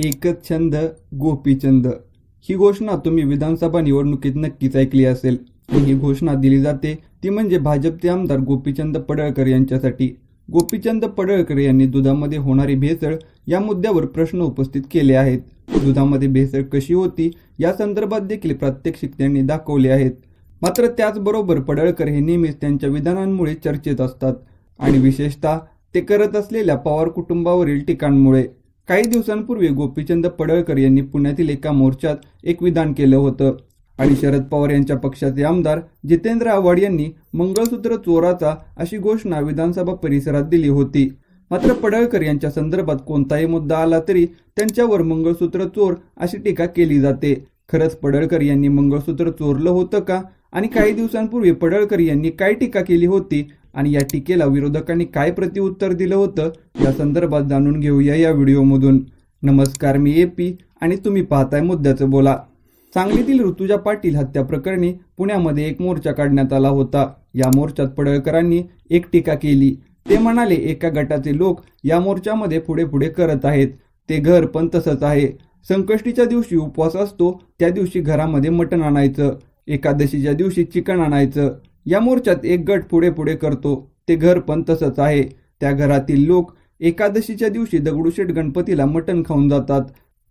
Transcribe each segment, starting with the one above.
एकच छंद गोपीचंद ही घोषणा तुम्ही विधानसभा निवडणुकीत नक्कीच ऐकली असेल. ही घोषणा दिली जाते ती म्हणजे भाजपचे आमदार गोपीचंद पडळकर यांच्यासाठी. गोपीचंद पडळकर यांनी दुधामध्ये होणारी भेसळ या मुद्द्यावर प्रश्न उपस्थित केले आहेत. दुधामध्ये भेसळ कशी होती या संदर्भात देखील प्रात्यक्षिक त्यांनी दाखवले आहेत. मात्र त्याचबरोबर पडळकर हे नेहमीच त्यांच्या विधानांमुळे चर्चेत असतात आणि विशेषतः ते करत असलेल्या पवार कुटुंबावरील टीकांमुळे. काही दिवसांपूर्वी गोपीचंद पडळकर यांनी पुण्यातील एका मोर्चात एक विधान केलं होतं. आणि शरद पवार यांच्या पक्षाचे आमदार जितेंद्र आव्हाड यांनी मंगळसूत्र चोराचा अशी घोषणा विधानसभा परिसरात दिली होती. मात्र पडळकर यांच्या संदर्भात कोणताही मुद्दा आला तरी त्यांच्यावर मंगळसूत्र चोर अशी टीका केली जाते. खरंच पडळकर यांनी मंगळसूत्र चोरलं होतं का? आणि काही दिवसांपूर्वी पडळकर यांनी काय टीका केली होती? आणि या टीकेला विरोधकांनी काय प्रतिउत्तर दिलं होतं या संदर्भात जाणून घेऊया या व्हिडिओमधून. नमस्कार मी ए पी आणि तुम्ही पाहताय मुद्द्याचं बोला. सांगलीतील ऋतुजा पाटील हत्या प्रकरणी पुण्यामध्ये एक मोर्चा काढण्यात आला होता. या मोर्चात पडळकरांनी एक टीका केली. ते म्हणाले एका गटाचे लोक या मोर्चामध्ये पुढे पुढे करत आहेत. ते घर पण तसंच आहे. संकष्टीच्या दिवशी उपवास असतो त्या दिवशी घरामध्ये मटण आणायचं. एकादशीच्या दिवशी चिकन आणायचं. या मोर्चात एक गट पुढे पुढे करतो. ते घर पण तसंच आहे. त्या घरातील लोक एकादशीच्या दिवशी दगडूशेठ गणपतीला मटण खाऊन जातात.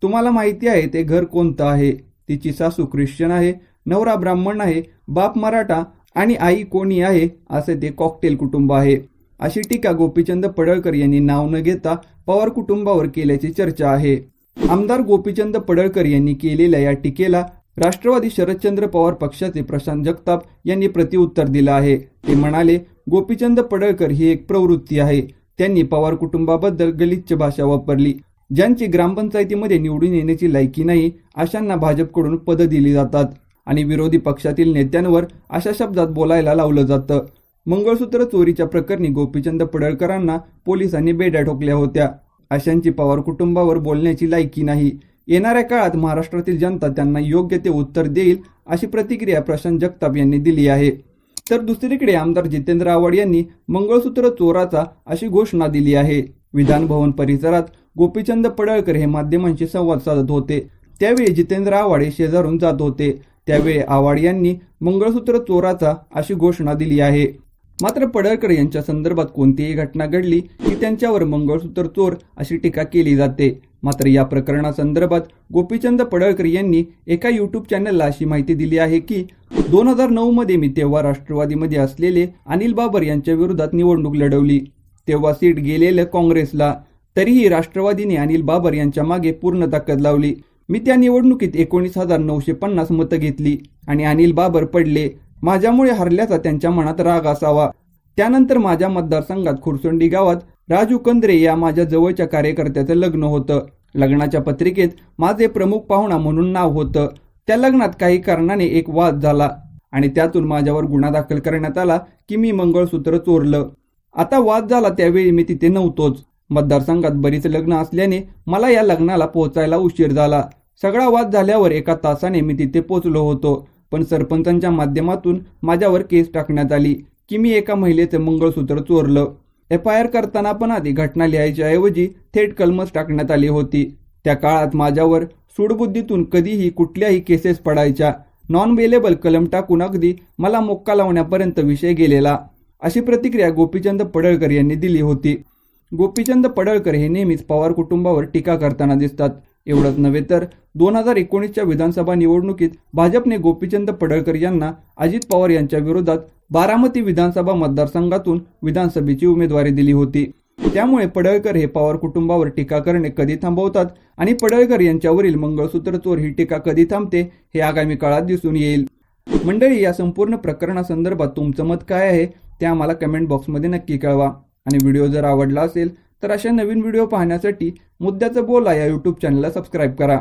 तुम्हाला माहिती आहे ते घर कोणतं आहे? तिची सासू ख्रिश्चन आहे नवरा ब्राह्मण आहे बाप मराठा आणि आई कोणी आहे असे ते कॉकटेल कुटुंब आहे. अशी टीका गोपीचंद पडळकर यांनी नाव न घेता पवार कुटुंबावर केल्याची चर्चा आहे. आमदार गोपीचंद पडळकर यांनी केलेल्या या टीकेला राष्ट्रवादी शरदचंद्र पवार पक्षाचे प्रशांत जगताप यांनी प्रतिउत्तर दिलं आहे. ते म्हणाले गोपीचंद पडळकर ही एक प्रवृत्ती आहे. त्यांनी पवार कुटुंबाबद्दल गलिच्छ भाषा वापरली. ज्यांची ग्रामपंचायतीमध्ये निवडून येण्याची लायकी नाही अशांना भाजपकडून पदं दिली जातात आणि विरोधी पक्षातील नेत्यांवर अशा शब्दात बोलायला लावलं जातं. मंगळसूत्र चोरीच्या प्रकरणी गोपीचंद पडळकरांना पोलिसांनी बेड्या ठोकल्या होत्या. अशांची पवार कुटुंबावर बोलण्याची लायकी नाही. येणाऱ्या काळात महाराष्ट्रातील जनता त्यांना योग्य ते उत्तर देईल अशी प्रतिक्रिया प्रशांत जगताप यांनी दिली आहे. तर दुसरीकडे आमदार जितेंद्र आव्हाड यांनी मंगळसूत्र चोराचा अशी घोषणा दिली आहे. विधान भवन परिसरात गोपीचंद पडळकर हे माध्यमांशी संवाद साधत होते. त्यावेळी जितेंद्र आव्हाड हे शेजारून जात होते. त्यावेळी आव्हाड यांनी मंगळसूत्र चोराचा अशी घोषणा दिली आहे. मात्र पडळकर यांच्या संदर्भात कोणतीही घटना घडली की त्यांच्यावर मंगळसूत्र चोर अशी टीका केली जाते. मात्र या प्रकरणासंदर्भात गोपीचंद पडळकर यांनी एका युट्यूब चॅनलला अशी माहिती दिली आहे की दोन हजार नऊ मध्ये मी तेव्हा राष्ट्रवादीमध्ये असलेले अनिल बाबर यांच्या विरोधात निवडणूक लढवली. तेव्हा सीट गेलेलं काँग्रेसला. तरीही राष्ट्रवादीने अनिल बाबर यांच्या मागे पूर्ण ताकद लावली. मी त्या निवडणुकीत एकोणीस हजार नऊशे पन्नास मतं घेतली आणि अनिल बाबर पडले. माझ्यामुळे हरल्याचा त्यांच्या मनात राग असावा. त्यानंतर माझ्या मतदारसंघात खुरसोंडी गावात राजू कंद्रे या माझ्या जवळच्या कार्यकर्त्याचं लग्न होतं. लग्नाच्या पत्रिकेत माझे प्रमुख पाहुणा म्हणून नाव होतं. त्या लग्नात काही कारणाने एक वाद झाला आणि त्यातून माझ्यावर गुन्हा दाखल करण्यात आला की मी मंगळसूत्र चोरलं. आता वाद झाला त्यावेळी मी तिथे नव्हतोच. मतदारसंघात बरीच लग्न असल्याने मला या लग्नाला पोहोचायला उशीर झाला. सगळा वाद झाल्यावर एका तासाने मी तिथे पोचलो होतो पण सरपंचांच्या माध्यमातून माझ्यावर केस टाकण्यात आली की मी एका महिलेचं मंगळसूत्र चोरलं. एफ आय आर करताना पण आधी घटना लिहायच्या ऐवजी थेट कलमच टाकण्यात आली होती. त्या काळात माझ्यावर सूडबुद्धीतून कधीही कुठल्याही केसेस पडायच्या. नॉन वेलेबल कलम टाकून अगदी मला मोक्का लावण्यापर्यंत विषय गेलेला. अशी प्रतिक्रिया गोपीचंद पडळकर यांनी दिली होती. गोपीचंद पडळकर हे नेहमीच पवार कुटुंबावर टीका करताना दिसतात. एवढंच नव्हे तर दोन हजार एकोणीसच्या विधानसभा निवडणुकीत भाजपने गोपीचंद पडळकर यांना अजित पवार यांच्या विरोधात बारामती विधानसभा मतदारसंघातून विधानसभेची उमेदवारी दिली होती. त्यामुळे पडळकर हे पवार कुटुंबावर टीका करणे कधी थांबवतात आणि पडळकर यांच्यावरील मंगळसूत्र चोर ही टीका कधी थांबते हे आगामी काळात दिसून येईल. मंडळी या संपूर्ण प्रकरणासंदर्भात तुमचं मत काय आहे ते आम्हाला कमेंट बॉक्समध्ये नक्की कळवा. आणि व्हिडिओ जर आवडला असेल तर अशा नवीन व्हिडिओ पाहण्यासाठी मुद्द्याचं बोला या यूट्यूब चॅनलला सबस्क्राईब करा.